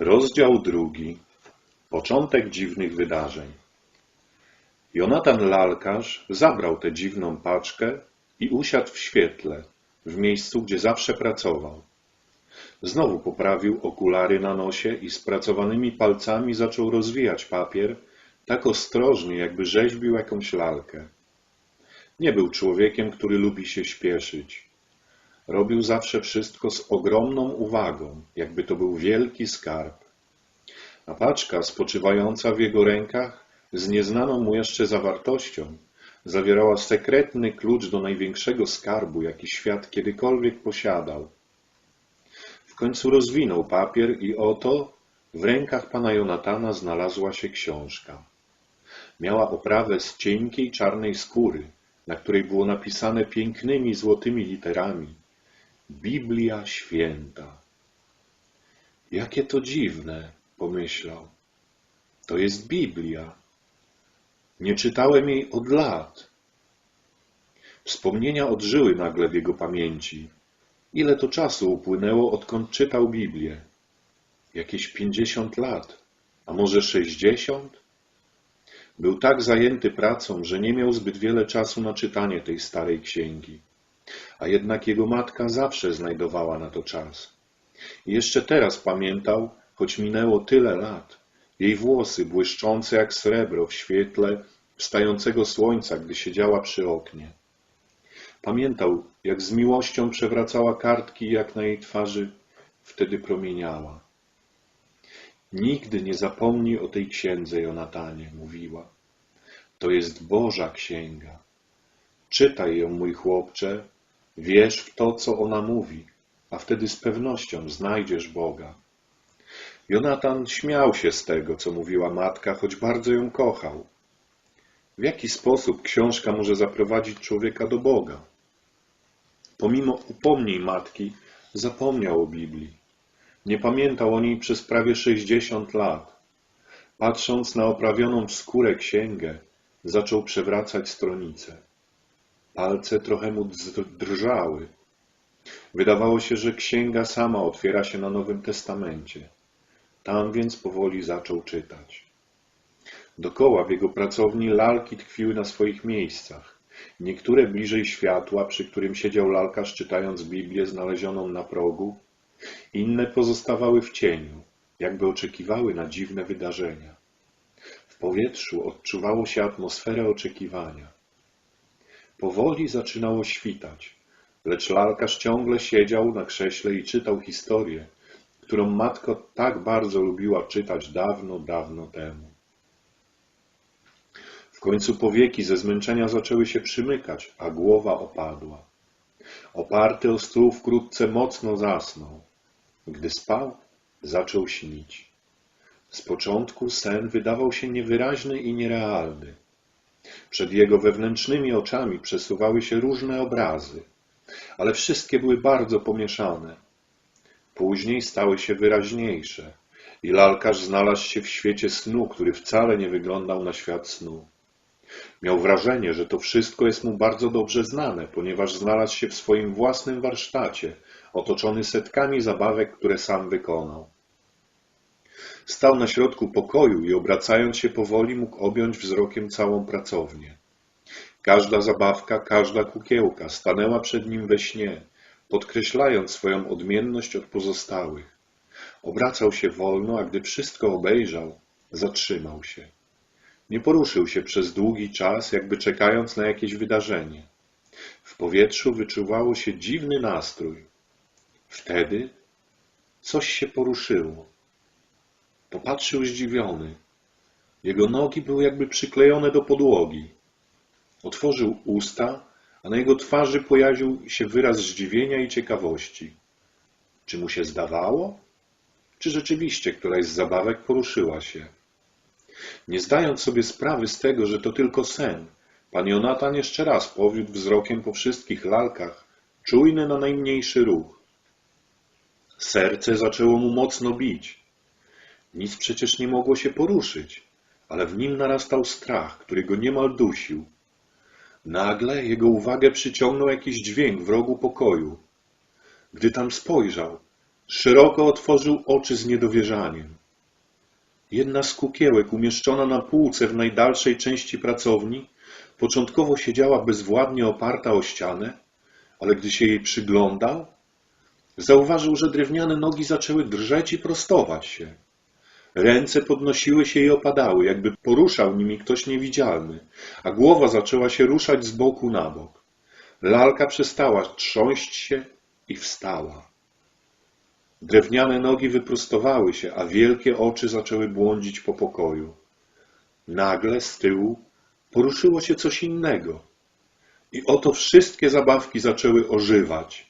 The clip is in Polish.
Rozdział drugi. Początek dziwnych wydarzeń. Jonatan lalkarz zabrał tę dziwną paczkę i usiadł w świetle, w miejscu, gdzie zawsze pracował. Znowu poprawił okulary na nosie i spracowanymi palcami zaczął rozwijać papier, tak ostrożnie, jakby rzeźbił jakąś lalkę. Nie był człowiekiem, który lubi się śpieszyć. Robił zawsze wszystko z ogromną uwagą, jakby to był wielki skarb. A paczka spoczywająca w jego rękach z nieznaną mu jeszcze zawartością zawierała sekretny klucz do największego skarbu, jaki świat kiedykolwiek posiadał. W końcu rozwinął papier i oto w rękach pana Jonatana znalazła się książka. Miała oprawę z cienkiej czarnej skóry, na której było napisane pięknymi złotymi literami Biblia Święta. Jakie to dziwne, pomyślał. To jest Biblia. Nie czytałem jej od lat. Wspomnienia odżyły nagle w jego pamięci. Ile to czasu upłynęło, odkąd czytał Biblię? Jakieś pięćdziesiąt lat, a może sześćdziesiąt? Był tak zajęty pracą, że nie miał zbyt wiele czasu na czytanie tej starej księgi. A jednak jego matka zawsze znajdowała na to czas. I jeszcze teraz pamiętał, choć minęło tyle lat, jej włosy błyszczące jak srebro w świetle wstającego słońca, gdy siedziała przy oknie. Pamiętał, jak z miłością przewracała kartki jak na jej twarzy wtedy promieniała. Nigdy nie zapomnij o tej księdze, Jonatanie, mówiła. To jest Boża księga. Czytaj ją, mój chłopcze, wierz w to, co ona mówi, a wtedy z pewnością znajdziesz Boga. Jonatan śmiał się z tego, co mówiła matka, choć bardzo ją kochał. W jaki sposób książka może zaprowadzić człowieka do Boga? Pomimo upomnień matki, zapomniał o Biblii. Nie pamiętał o niej przez prawie sześćdziesiąt lat. Patrząc na oprawioną w skórę księgę, zaczął przewracać stronice. Palce trochę mu drżały. Wydawało się, że księga sama otwiera się na Nowym Testamencie. Tam więc powoli zaczął czytać. Dokoła w jego pracowni lalki tkwiły na swoich miejscach. Niektóre bliżej światła, przy którym siedział lalkarz czytając Biblię znalezioną na progu, inne pozostawały w cieniu, jakby oczekiwały na dziwne wydarzenia. W powietrzu odczuwało się atmosferę oczekiwania. Powoli zaczynało świtać, lecz lalkarz ciągle siedział na krześle i czytał historię, którą matko tak bardzo lubiła czytać dawno, dawno temu. W końcu powieki ze zmęczenia zaczęły się przymykać, a głowa opadła. Oparty o stół wkrótce mocno zasnął. Gdy spał, zaczął śnić. Z początku sen wydawał się niewyraźny i nierealny. Przed jego wewnętrznymi oczami przesuwały się różne obrazy, ale wszystkie były bardzo pomieszane. Później stały się wyraźniejsze i lalkarz znalazł się w świecie snu, który wcale nie wyglądał na świat snu. Miał wrażenie, że to wszystko jest mu bardzo dobrze znane, ponieważ znalazł się w swoim własnym warsztacie, otoczony setkami zabawek, które sam wykonał. Stał na środku pokoju i obracając się powoli mógł objąć wzrokiem całą pracownię. Każda zabawka, każda kukiełka stanęła przed nim we śnie, podkreślając swoją odmienność od pozostałych. Obracał się wolno, a gdy wszystko obejrzał, zatrzymał się. Nie poruszył się przez długi czas, jakby czekając na jakieś wydarzenie. W powietrzu wyczuwało się dziwny nastrój. Wtedy coś się poruszyło. Popatrzył zdziwiony. Jego nogi były jakby przyklejone do podłogi. Otworzył usta, a na jego twarzy pojawił się wyraz zdziwienia i ciekawości. Czy mu się zdawało? Czy rzeczywiście któraś z zabawek poruszyła się? Nie zdając sobie sprawy z tego, że to tylko sen, pan Jonatan jeszcze raz powiódł wzrokiem po wszystkich lalkach, czujny na najmniejszy ruch. Serce zaczęło mu mocno bić. Nic przecież nie mogło się poruszyć, ale w nim narastał strach, który go niemal dusił. Nagle jego uwagę przyciągnął jakiś dźwięk w rogu pokoju. Gdy tam spojrzał, Szeroko otworzył oczy z niedowierzaniem. Jedna z kukiełek umieszczona na półce w najdalszej części pracowni początkowo siedziała bezwładnie oparta o ścianę, ale gdy się jej przyglądał, zauważył, że drewniane nogi zaczęły drżeć i prostować się. Ręce podnosiły się i opadały, jakby poruszał nimi ktoś niewidzialny, a głowa zaczęła się ruszać z boku na bok. Lalka przestała trząść się i wstała. Drewniane nogi wyprostowały się, a wielkie oczy zaczęły błądzić po pokoju. Nagle z tyłu poruszyło się coś innego. I oto wszystkie zabawki zaczęły ożywać.